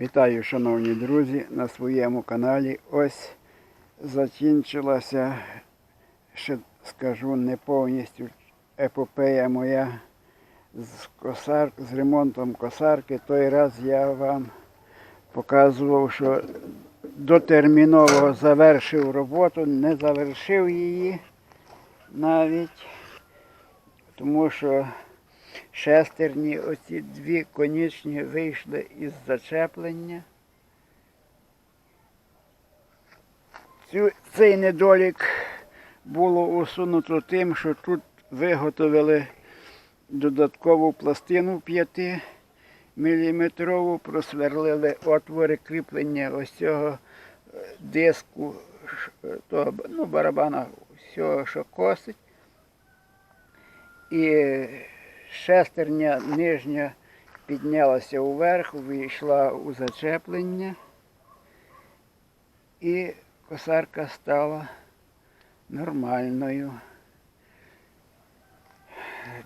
Вітаю, шановні друзі, на своєму каналі. Ось закінчилася, ще скажу, не повністю епопея моя з, косар, з ремонтом косарки. Той раз я вам показував, що дотерміново завершив роботу, не завершив її навіть, тому що шестерні, оці дві конічні вийшли із зачеплення. Цю, цей недолік було усунуто тим, що тут виготовили додаткову пластину 5 міліметрову, просверлили отвори кріплення ось цього е, диску, того, ну, барабана, всього, що косить. І шестерня нижня піднялася вверх, увійшла у зачеплення, і косарка стала нормальною.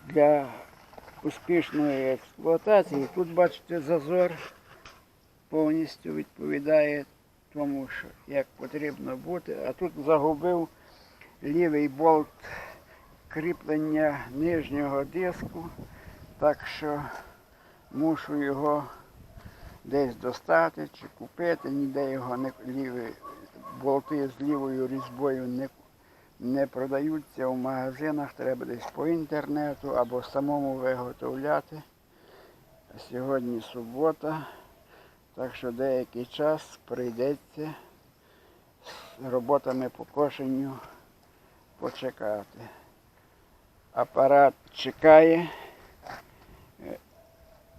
Для успішної експлуатації тут, бачите, зазор повністю відповідає тому, що як потрібно бути. А тут загубив лівий болт кріплення нижнього диску, так що мушу його десь достати чи купити, ніде його не ліві болти з лівою різьбою не, не продаються в магазинах, треба десь по інтернету або самому виготовляти. Сьогодні субота, так що деякий час прийдеться з роботами по кошенню почекати. Апарат чекає, е,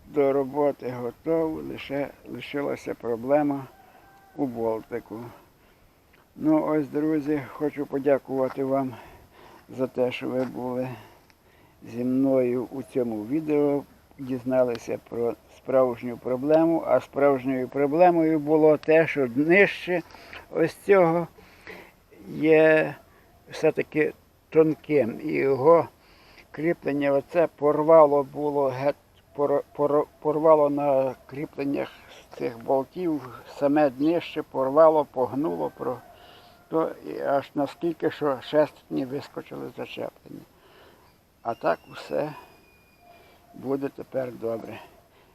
до роботи готовий, лише лишилася проблема у болтику. Ну ось, друзі, хочу подякувати вам за те, що ви були зі мною у цьому відео, дізналися про справжню проблему, а справжньою проблемою було те, що нижче ось цього є все-таки тонким. І його кріплення оце порвало було геть, пор- пор- порвало на кріпленнях цих болтів, саме днище порвало, погнуло, про, то і аж наскільки, що шестерні вискочили зачеплення. А так все буде тепер добре.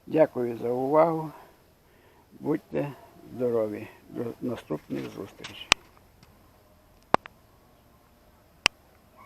Дякую за увагу. Будьте здорові. До наступних зустрічей.